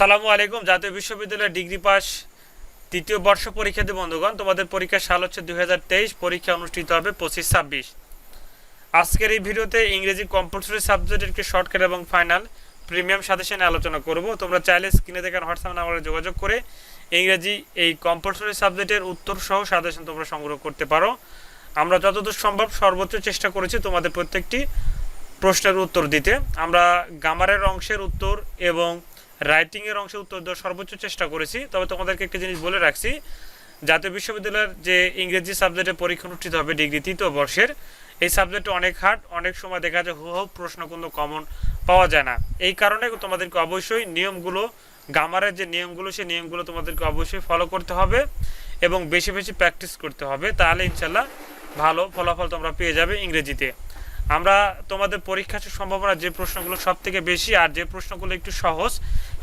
আসসালামু আলাইকুম। জাতীয় বিশ্ববিদ্যালয়ের ডিগ্রি পাস তৃতীয় বর্ষ পরীক্ষার্থী বন্ধুগণ, তোমাদের পরীক্ষার সাল হচ্ছে দু হাজার তেইশ, পরীক্ষা অনুষ্ঠিত হবে পঁচিশ ছাব্বিশ। আজকের এই ভিডিওতে ইংরেজি কম্পালসরি সাবজেক্টের একটি শর্টকাট এবং ফাইনাল প্রিমিয়াম সাজেশনে আলোচনা করব। তোমরা চাইলে স্ক্রিনে দেখেন হোয়াটসঅ্যাপ নাম্বারে যোগাযোগ করে ইংরেজি এই কম্পালসরি সাবজেক্টের উত্তর সহ সাজেশন তোমরা সংগ্রহ করতে পারো। আমরা যতদূর সম্ভব সর্বোচ্চ চেষ্টা করেছি তোমাদের প্রত্যেকটি প্রশ্নের উত্তর দিতে। আমরা গামারের অংশের উত্তর এবং রাইটিংয়ের অংশের উত্তর দেওয়ার সর্বোচ্চ চেষ্টা করেছি, তবে তোমাদেরকে একটা জিনিস বলে রাখছি, জাতীয় বিশ্ববিদ্যালয়ের যে ইংরেজি সাবজেক্টে পরীক্ষা অনুষ্ঠিত হবে ডিগ্রি তৃতীয় বর্ষের, এই সাবজেক্টে অনেক হার্ড অনেক সময় দেখা যায় হুহ, প্রশ্ন কোনো কমন পাওয়া যায় না। এই কারণে তোমাদেরকে অবশ্যই নিয়মগুলো গামারের যে নিয়মগুলো, সেই নিয়মগুলো তোমাদেরকে অবশ্যই ফলো করতে হবে এবং বেশি বেশি প্র্যাকটিস করতে হবে, তাহলে ইনশাল্লাহ ভালো ফলাফল তোমরা পেয়ে যাবে ইংরেজিতে। আমরা তোমাদের পরীক্ষার সম্ভাবনা যে প্রশ্নগুলো সব থেকে বেশি আর যে প্রশ্নগুলো একটু সহজ,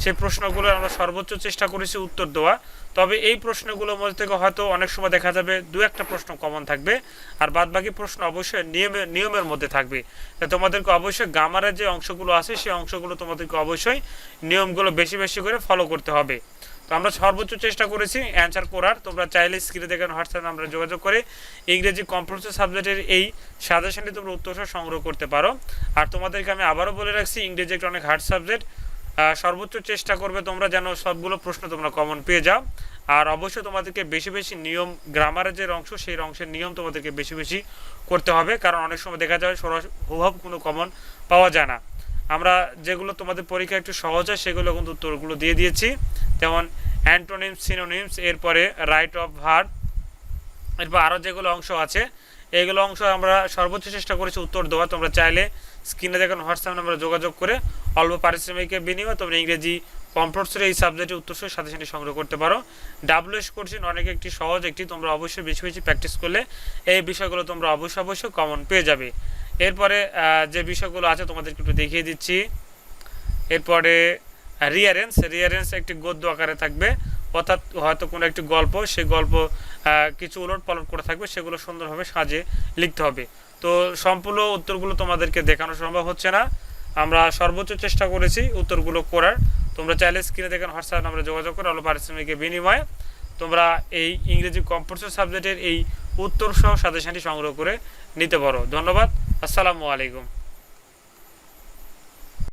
সেই প্রশ্নগুলো আমরা সর্বোচ্চ চেষ্টা করেছি উত্তর দেওয়া। তবে এই প্রশ্নগুলোর মধ্যে থেকে হয়তো অনেক সময় দেখা যাবে দু একটা প্রশ্ন কমন থাকবে আর বাদ বাকি প্রশ্ন অবশ্যই নিয়মের নিয়মের মধ্যে থাকবে। তোমাদেরকে অবশ্যই গামারের যে অংশগুলো আছে, সেই অংশগুলো তোমাদেরকে অবশ্যই নিয়মগুলো বেশি বেশি করে ফলো করতে হবে। তো আমরা সর্বোচ্চ চেষ্টা করেছি অ্যান্সার করার। তোমরা চাইলে স্ক্রিনে দেখেন হোয়াটসঅ্যাপ আমরা যোগাযোগ করে ইংরেজি কম্পালসারি সাবজেক্টের এই সাজেশনটি তোমরা উত্তরসহ সংগ্রহ করতে পারো। আর তোমাদেরকে আমি আবারও বলে রাখছি, ইংরেজি একটা অনেক হার্ড সাবজেক্ট সর্বোচ্চ চেষ্টা করবে তোমরা যেন সবগুলো প্রশ্ন তোমরা কমন পেয়ে যাও। আর অবশ্যই তোমাদেরকে বেশি বেশি নিয়ম গ্রামারের যে অংশ, সেই অংশের নিয়ম তোমাদেরকে বেশি বেশি করতে হবে। কারণ অনেক সময় দেখা যায় হুহাব কোনো কমন পাওয়া যায় না। আমরা যেগুলো তোমাদের পরীক্ষা একটু সহজ হয়, সেগুলো কিন্তু উত্তরগুলো দিয়ে দিয়েছি। যেমন অ্যান্টোনিমস, সিনোনিমস, এরপরে রাইট অফ ভার্ব, এরপর আরও যেগুলো অংশ আছে এইগুলো অংশ আমরা সর্বোচ্চ চেষ্টা করেছি উত্তর দেওয়া। তোমরা চাইলে স্ক্রিনে দেখুন হোয়াটসঅ্যাপ নাম্বারে যোগাযোগ করে অল্প পারিশ্রমিকের বিনিময়ে তোমরা ইংরেজি কম্পালসরি এই সাবজেক্টের উত্তর সহ সাথে সাথে সংগ্রহ করতে পারো। ডাব্লিউএস কোর্সিন অনেক একটি সহজ একটি, তোমরা অবশ্যই বেশি বেশি প্র্যাকটিস করলে এই বিষয়গুলো তোমরা অবশ্যই অবশ্যই কমন পেয়ে যাবে। এরপরে যে বিষয়গুলো আছে তোমাদেরকে একটু দেখিয়ে দিচ্ছি। এরপরে রিয়ারেন্স রিয়ারেন্স একটি গদ্য আকারে থাকবে। অর্থাৎ হয়তো কোনো একটি গল্প, সেই গল্প কিছু উলট পালট করে থাকবে, সেগুলো সুন্দরভাবে সাজে লিখতে হবে। তো সম্পূর্ণ উত্তরগুলো তোমাদেরকে দেখানো সম্ভব হচ্ছে না। আমরা সর্বোচ্চ চেষ্টা করেছি উত্তরগুলো করার। তোমরা চাইলে স্ক্রিনে দেখেন হোয়াটসঅ্যাপ আমরা যোগাযোগ করে অল্প পারিশ্রমিকের বিনিময়ে তোমরা এই ইংরেজি কম্পালসারি সাবজেক্টের এই উত্তর সহ সাজেশনটি সংগ্রহ করে নিতে পারো। ধন্যবাদ। আসসালামু আলাইকুম।